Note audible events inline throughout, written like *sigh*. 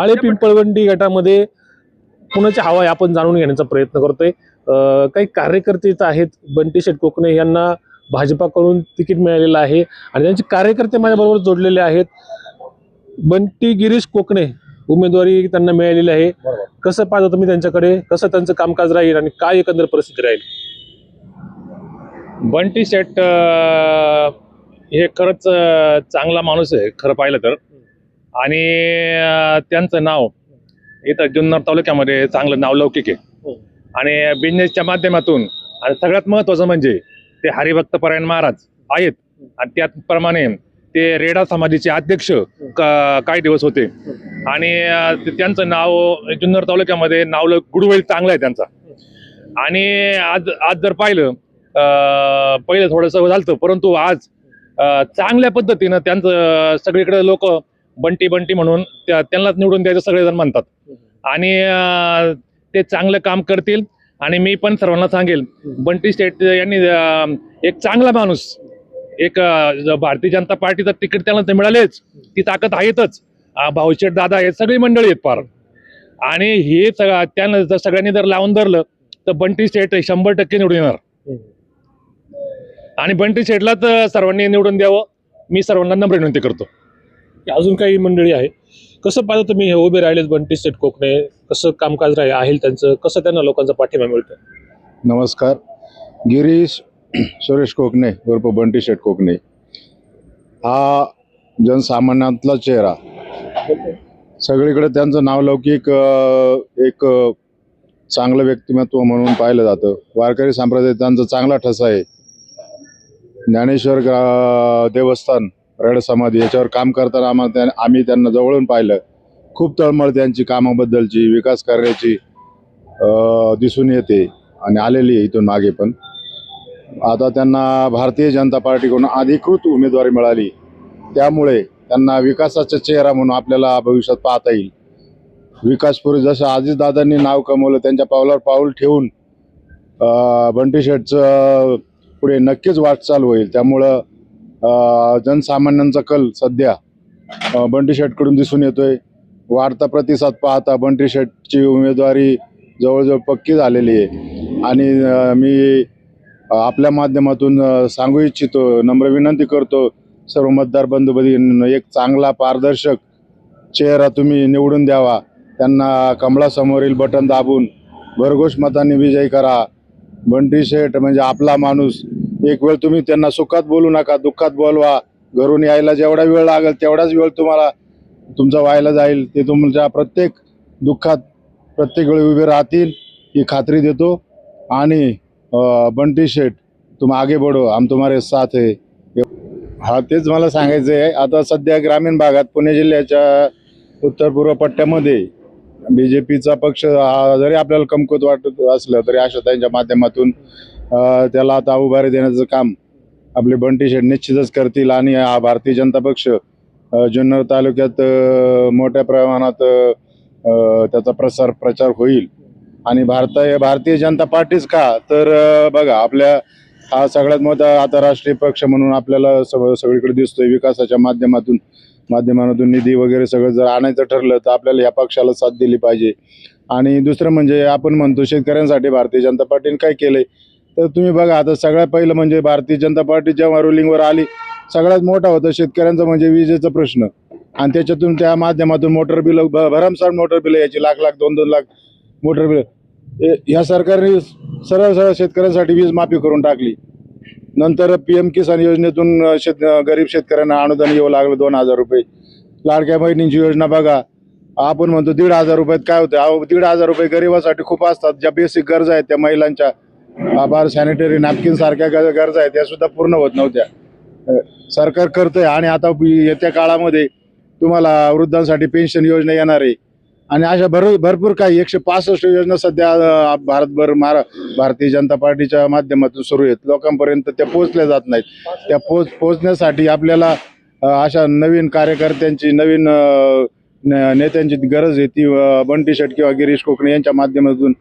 आळे पिंपळवंडी गटामध्ये कुणाची हवा आहे आपण जाणून घेण्याचा प्रयत्न करतोय. काही कार्यकर्ते इथं आहेत बंटी शेठ कोकणे यांना भाजपाकडून तिकीट मिळालेलं आहे आणि त्यांचे कार्यकर्ते माझ्याबरोबर जोडलेले आहेत. बंटी गिरीश कोकणे उमेदवारी त्यांना मिळालेली आहे. कसं पाहता तुम्ही त्यांच्याकडे? कसं त्यांचं कामकाज राहील आणि काय एकंदर परिस्थिती राहील? बंटी शेट हे खरंच चांगला माणूस आहे खरं पाहिलं तर. आणि त्यांचं नाव इथं जुन्नर तालुक्यामध्ये चांगलं नावलौकिक आहे. आणि बिझनेसच्या माध्यमातून आणि सगळ्यात महत्वाचं म्हणजे ते हरिभक्त परायण महाराज आहेत. आणि त्याचप्रमाणे ते रेडा समाजाचे अध्यक्ष काही दिवस होते. आणि त्यांचं नाव जुन्नर तालुक्यामध्ये नाव गुडवेल चांगलं आहे त्यांचा. आणि आज आज जर पाहिलं पहिलं थोडंसं झालं परंतु आज चांगल्या पद्धतीनं त्यांचं सगळीकडे लोक बंटी बंटी म्हणून त्यांनाच निवडून द्यायचं सगळेजण म्हणतात. आणि ते चांगलं काम करतील आणि मी पण सर्वांना सांगेल बंटी स्टेट यांनी एक चांगला माणूस एक भारतीय जनता पार्टीचं तिकीट त्यांना ते मिळालेच ती ताकद आहेतच. भाऊशेठ दादा हे सगळी मंडळी आहेत फार. आणि हे सगळं त्यांना जर सगळ्यांनी जर लावून धरलं तर बंटी स्टेट शंभर टक्के निवडून येणार. आणि बंटी स्टेटला तर सर्वांनी निवडून द्यावं. मी सर्वांना नम्र विनंती करतो. अजून काही मंडळी आहे कसं पाहता तुम्ही हे उभे राहिलेत बंटी शेठ कोकणे? कसं कामकाज राहील आहे त्यांचं? कसं त्यांना लोकांचा पाठिंबा मिळतो नमस्कार. गिरीश *clears throat* सुरेश कोकणे उर्फ बंटी शेठ कोकणे. हा जनसामान्यातला चेहरा. सगळीकडे त्यांचं नावलौकिक एक चांगलं व्यक्तिमत्व म्हणून पाहिलं जातं. वारकरी संप्रदाय त्यांचा चांगला ठसा आहे. ज्ञानेश्वर देवस्थान रड समाधी याच्यावर काम करताना आम्हाला त्या आम्ही त्यांना जवळून पाहिलं. खूप तळमळ त्यांची कामाबद्दलची विकास कार्याची दिसून येते आणि आलेली आहे इथून मागे पण. आता त्यांना भारतीय जनता पार्टीकडून अधिकृत उमेदवारी मिळाली. त्यामुळे त्यांना विकासाचा चेहरा म्हणून आपल्याला भविष्यात पाहता येईल. विकासपुरी जसं अजितदादांनी नाव कमवलं त्यांच्या पावलावर पाऊल ठेवून बंटी शेठचं पुढे नक्कीच वाटचाल होईल. त्यामुळं जनसामान्यांचा कल सध्या बंटी शेटकडून दिसून येतोय. वाढता प्रतिसाद पाहता बंटी शेटची उमेदवारी जवळजवळ पक्की झालेली आहे. आणि मी आपल्या माध्यमातून सांगू इच्छितो नम्र विनंती करतो सर्व मतदार बंधू एक चांगला पारदर्शक चेहरा तुम्ही निवडून द्यावा. त्यांना कमळासमोरील बटन दाबून भरघोष मतांनी विजयी करा. बंटी शेठ म्हणजे आपला माणूस एक वेळ तुम्ही त्यांना सुखात बोलू नका दुःखात बोलवा. घरून यायला जेवढा वेळ लागेल तेवढाच वेळ तुम्हाला तुमचा व्हायला जाईल. ते तुमच्या प्रत्येक दुःखात प्रत्येक वेळी उभे राहतील ही खात्री देतो. आणि बंटी शेठ तुम आगे बढो आम तुम्हारे साथ आहे हा तेच मला सांगायचं आहे. आता सध्या ग्रामीण भागात पुणे जिल्ह्याच्या उत्तर पूर्व पट्ट्यामध्ये बी जे पीचा पक्ष हा जरी आपल्याला कमकुत वाटत असलं तरी आशाताईंच्या माध्यमातून त्याला आता उभारी देण्याचं काम आपले बंटी शेठ निश्चितच करतील आणि हा भारतीय जनता पक्ष जुन्नर तालुक्यात मोठ्या प्रमाणात त्याचा प्रसार प्रचार होईल. आणि भारतीय भारतीय जनता पार्टीच का? तर बघा आपल्या हा सगळ्यात मोठा आता राष्ट्रीय पक्ष म्हणून आपल्याला सग सगळीकडे दिसतोय. विकासाच्या माध्यमातून माध्यमातून निधी वगैरे सगळं जर आणायचं ठरलं तर आपल्याला या पक्षाला साथ दिली पाहिजे. आणि दुसरं म्हणजे आपण म्हणतो शेतकऱ्यांसाठी भारतीय जनता पार्टीने काय केलंय? तर तुम्ही बघा आता सगळ्यात पहिलं म्हणजे भारतीय जनता पार्टी जेव्हा रुलिंगवर आली सगळ्यात मोठा होता शेतकऱ्यांचा म्हणजे विजेचा प्रश्न. आणि त्याच्यातून त्या माध्यमातून मोटर बिल भरमसाठ मोटर बिल याची लाख लाख दोन दोन लाख मोटर बिल ह्या सरकारने सरळ सरळ शेतकऱ्यांसाठी वीज माफी करून टाकली. नंतर पी एम किसान योजनेतून शेत गरीब शेतकऱ्यांना अनुदान येऊ लागलं दोन हजार रुपये. लाडक्या बहिणींची योजना बघा. आपण म्हणतो दीड हजार रुपयात काय होतं अहो दीड हजार रुपये गरिबासाठी खूप असतात. ज्या बेसिक गरजा आहेत त्या महिलांच्या आभार सॅनिटरी नॅपकिन सारख्या गरजा आहेत त्या सुद्धा पूर्ण होत नव्हत्या. सरकार करतंय आणि आता येत्या काळामध्ये तुम्हाला वृद्धांसाठी पेन्शन योजना येणार आहे. आणि अशा भर भरपूर काही एकशे पासष्ट योजना सध्या भारतभर महारा भारतीय जनता पार्टीच्या माध्यमातून सुरू आहेत. लोकांपर्यंत त्या पोहोचल्या जात नाहीत. त्या पोच पोचण्यासाठी आपल्याला अशा नवीन कार्यकर्त्यांची नवीन नेत्यांची गरज आहे. ती बंटी शेट किंवा गिरीश कोकणे यांच्या माध्यमातून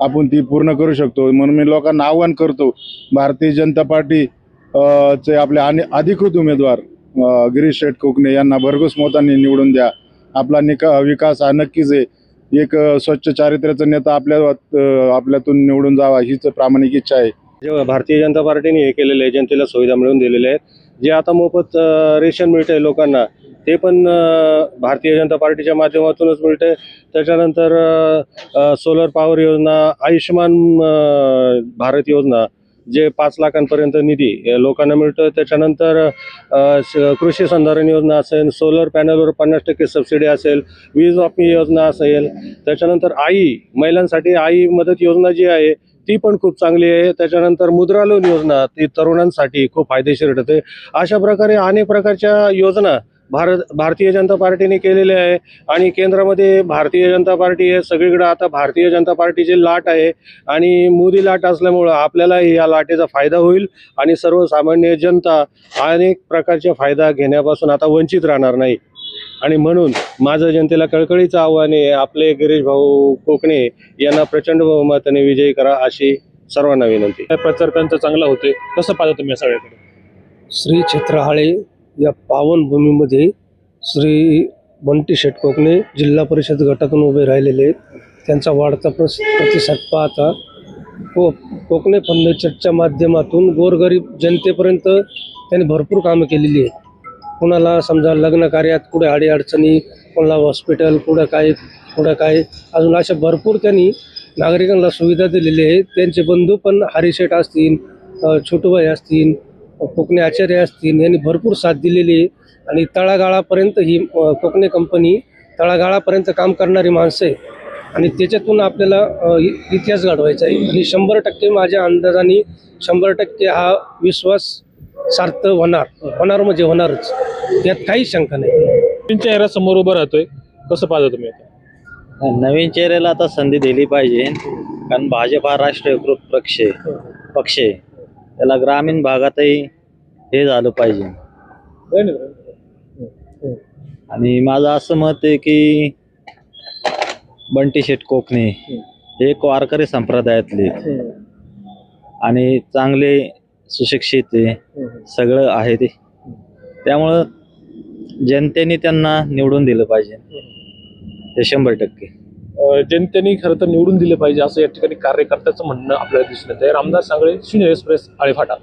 आपण ती पूर्ण करू शकतो. म्हणून मी लोकांना आव्हान करतो भारतीय जनता पार्टी चे आपले आणि अधिकृत उमेदवार गिरीश शेठ कोकणे यांना भरघोस मतांनी निवडून द्या. आपला निका विकास हा नक्कीच आहे. एक स्वच्छ चारित्र्याचा नेता आपल्या आपल्यातून निवडून जावा हीच प्रामाणिक इच्छा आहे. जेव्हा भारतीय जनता पार्टीने हे केलेले आहे जनतेला सुविधा मिळवून दिलेल्या आहेत. जे आता मोफत रेशन मिळतंय लोकांना ते पण भारतीय जनता पार्टीच्या माध्यमातूनच मिळते त्याच्यानंतर सोलर पॉवर योजना आयुष्यमान भारत योजना जे पाच लाखांपर्यंत निधी लोकांना मिळतं त्याच्यानंतर कृषी संधारण योजना असेल सोलर पॅनलवर पन्नास टक्के सबसिडी असेल वीज वापणी योजना असेल. त्याच्यानंतर आई महिलांसाठी आई मदत योजना जी आहे ती पण खूप चांगली आहे. त्याच्यानंतर मुद्रा लोन योजना ती तरुणांसाठी खूप फायदेशीर ठरते. अशा प्रकारे अनेक प्रकारच्या योजना भारत भारतीय जनता पार्टीने केलेल्या आहे. आणि केंद्रामध्ये भारतीय जनता पार्टी आहे. सगळीकडे आता भारतीय जनता पार्टीची लाट आहे. आणि मोदी लाट असल्यामुळं आपल्याला या लाटेचा फायदा होईल. आणि सर्वसामान्य जनता अनेक प्रकारच्या फायदा घेण्यापासून आता वंचित राहणार नाही. आणि म्हणून माझं जनतेला कळकळीचं आव्हान आहे आपले गिरीश भाऊ कोकणे यांना प्रचंड बहुमताने विजयी करा अशी सर्वांना विनंती. काय प्रचार त्यांचा चांगला होतोय कसं पाहता तुम्ही या सगळ्याकडे? श्री क्षेत्रहाळे या पावनभूमीमध्ये श्री बंटी शेट कोकणे जिल्हा परिषद गटातून उभे राहिलेले आहेत. त्यांचा वाढता प्रस प्रतिसाद पाहता को कोकणे फंडच्या माध्यमातून गोरगरीब जनतेपर्यंत त्यांनी भरपूर कामं केलेली आहेत. कुणाला समजा लग्न कार्यात कुठे अडीअडचणी कोणाला हॉस्पिटल कुठं काय कुठं काय अजून अशा भरपूर त्यांनी नागरिकांना सुविधा दिलेली आहे. त्यांचे बंधू पण हरिशेठ असतील छोटूबाई असतील कोकणे आचार्य असतील यांनी भरपूर साथ दिलेली आहे. आणि तळागाळापर्यंत ही कोकणे कंपनी तळागाळापर्यंत काम करणारी माणसं आहे. आणि त्याच्यातून आपल्याला इ- इतिहास घडवायचा आहे. आणि शंभर टक्के माझ्या अंदाजाने शंभर टक्के हा विश्वास सार्थ होणार होणार म्हणजे होणारच. त्यात काहीच शंका नाही. नवीन चेहरा समोर उभं राहतोय कसं पाहता तुम्ही आता? नवीन चेहऱ्याला आता संधी दिली पाहिजे कारण भाजप हा राष्ट्रीयकृत पक्ष आहे. पक्ष आहे. त्याला ग्रामीण भागातही हे झालं पाहिजे. आणि माझं असं मत आहे की बंटी शेठ कोकणे हे एक वारकरी संप्रदायातले. आणि चांगले सुशिक्षित आहे सगळं आहे ते. त्यामुळं जनतेने त्यांना निवडून दिलं पाहिजे. हे शंभर टक्के. अं, जनतेने खरं तर निवडून दिले पाहिजे असं या ठिकाणी कार्यकर्त्याचं म्हणणं आपल्याला दिसून येत आहे रामदास सांगळे शून्य एक्सप्रेस आळेफाटा.